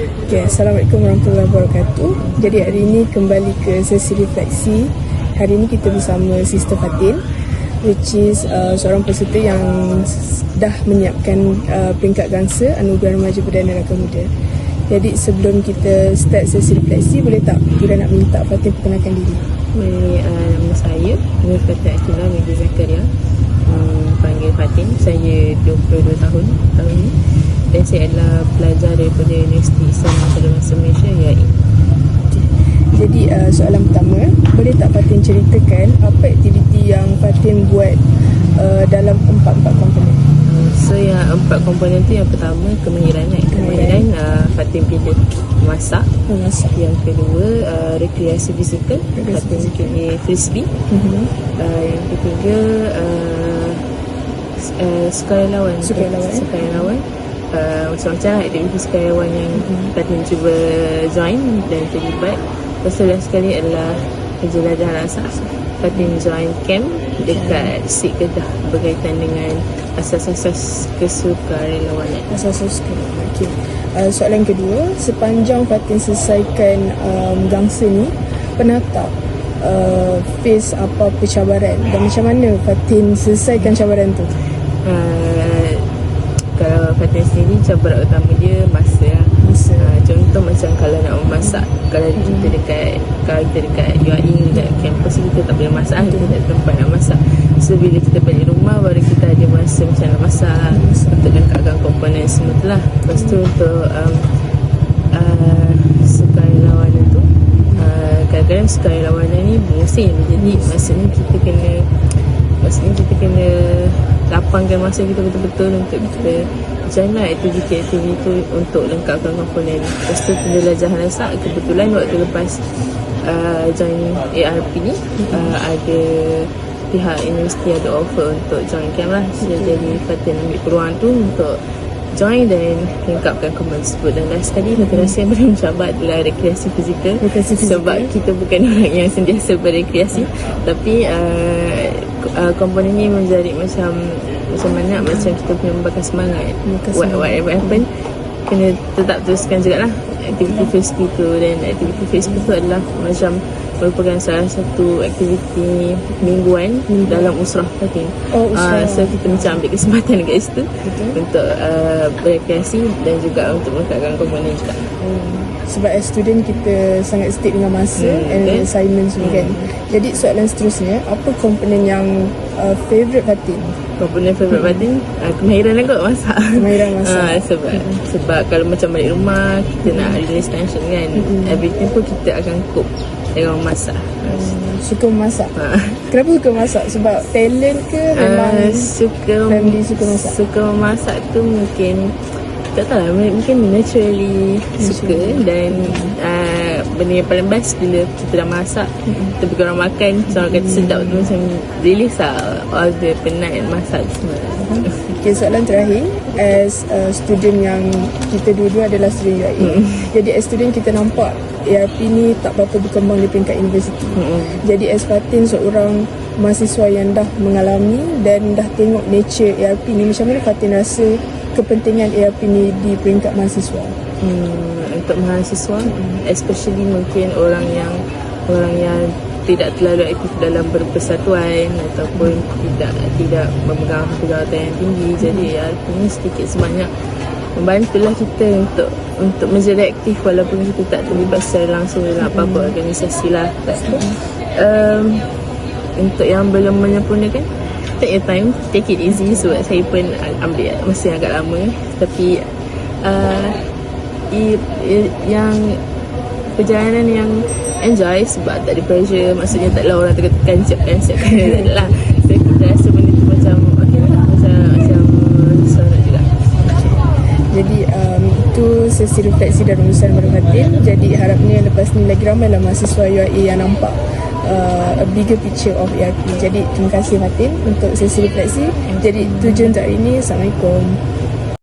Okay, Assalamualaikum warahmatullahi wabarakatuh. Jadi hari ini kembali ke sesi refleksi. Hari ini kita bersama Sister Fatin which is uh, seorang peserta yang dah menyiapkan uh, peringkat gangsa Anugerah Remaja Perdana Rakan Muda. Jadi sebelum kita start sesi refleksi, boleh tak kita nak minta Fatin perkenalkan diri? Ini uh, nama saya Nurfata Akila Medi Zakaria Panggil Fatin. Saya 22 tahun tahun ini Dan saya adalah pelajar daripada Universiti Islam Masyarakat Masa Malaysia YAI Jadi uh, soalan pertama, boleh tak Fatin ceritakan apa aktiviti yang Fatin buat uh, dalam empat-empat komponen? So yang empat komponen tu yang pertama kemahiran kan? Kemahiran uh, Fatin pilih masak. Memasak. Yang kedua uh, rekreasi fizikal. Fatin pilih frisbee. Mm-hmm. uh, Yang ketiga uh, uh, sukarelawan Sukarelawan. sukarelawan uh, macam-macam lah aktiviti sukarelawan yang Mhm. Fatin cuba join dan terlibat lepas tu last sekali adalah penjelajahan rasa Fatin join camp dekat Sik Kedah berkaitan dengan asas-asas kesukarelawanan Asas-asas sekolah. Okey. Uh, soalan kedua, sepanjang Fatin selesaikan um, gangsa ni, pernah tak uh, face apa-apa cabaran dan macam mana Fatin selesaikan cabaran tu? Uh, kalau Fatin sendiri cabaran utama dia masa lah Masa. Uh, contoh macam kalau nak memasak kalau kita dekat kalau kita dekat UAE dekat kampus kita tak boleh masak kita tak ada tempat nak masak. So bila kita balik rumah baru kita ada masa macam nak masak untuk lengkapkan komponen semua tu lah. Lepas tu untuk um, uh, sukarelawanan tu uh, kadang-kadang sukarelawanan ni musim jadi maksudnya kita kena maksudnya kita kena lapangkan masa kita betul-betul untuk kita jalan aktiviti-aktiviti tu untuk lengkapkan komponen. Lepas tu penjelajahan rasa kebetulan waktu lepas uh, join ARP ni uh, ada pihak universiti ada offer untuk join camp lah. So, jadi Fatin ambil peluang tu untuk join dan lengkapkan komponen tersebut. Dan last sekali Fatin rasa yang paling mencabar adalah rekreasi fizikal. Rekreasi fizikal. sebab kita bukan orang yang sentiasa berrekreasi tapi uh, uh, komponen ni menjadi macam macam mana? Macam kita punya membakar semangat. Membakar What, semangat. whatever happen kena tetap teruskan juga lah aktiviti frisbee tu dan aktiviti frisbee tu adalah macam merupakan salah satu aktiviti mingguan dalam usrah Fatin Oh, usrah. Ah, so kita macam ambil kesempatan dekat situ Betul. untuk uh, berrekreasi dan juga untuk melengkapkan komponen juga Hmm. Sebab as student kita sangat stick dengan masa Hmm, and betul. assignment semua kan. Jadi soalan seterusnya, apa komponen yang uh, favourite Fatin? komponen favourite Fatin uh, kemahiran lah kot masak Kemahiran masak. Ah, sebab sebab kalau macam balik rumah kita nak release tension kan everything pun kita akan cope dengan memasak Hmm, suka memasak. Ah. Kenapa suka masak? Sebab talent ke memang Uh, suka family suka masak? suka memasak tu mungkin tak tahu lah mungkin naturally suka. Dan uh, benda yang paling best bila kita dah masak kita pergi orang makan macam orang kata sedap tu macam release lah all the penat masak semua. Okay, soalan terakhir. As a student yang Kita dua-dua adalah student UAE Hmm. Jadi as student kita nampak ARP ni tak berapa berkembang di peringkat universiti. Mm-mm. Jadi as Fatin seorang mahasiswa yang dah mengalami Dan dah tengok nature ARP ni Macam mana Fatin rasa kepentingan ARP ni di peringkat mahasiswa? Hmm, untuk mahasiswa especially mungkin orang yang orang yang tidak terlalu aktif dalam berpersatuan ataupun tidak tidak memegang jawatan yang tinggi. Jadi ya ini sedikit sebanyak membantulah kita untuk untuk menjadi aktif walaupun kita tak terlibat secara langsung dalam apa-apa organisasi lah. Um, untuk yang belum menyempurnakan take your time take it easy. Sebab saya pun ambil masa yang agak lama. Tapi uh, i, i, yang perjalanan yang enjoy sebab tak ada pressure maksudnya tak ada orang tekan siapkan siapkan tak ada lah so kita rasa benda tu macam okay lah macam macam seronok juga Jadi um, itu sesi refleksi dan urusan Baru Fatin Jadi harapnya lepas ni lagi ramai lah mahasiswa UAE yang nampak uh, a bigger picture of ARP Jadi terima kasih Fatin untuk sesi refleksi. Jadi tujuan untuk hari ini Assalamualaikum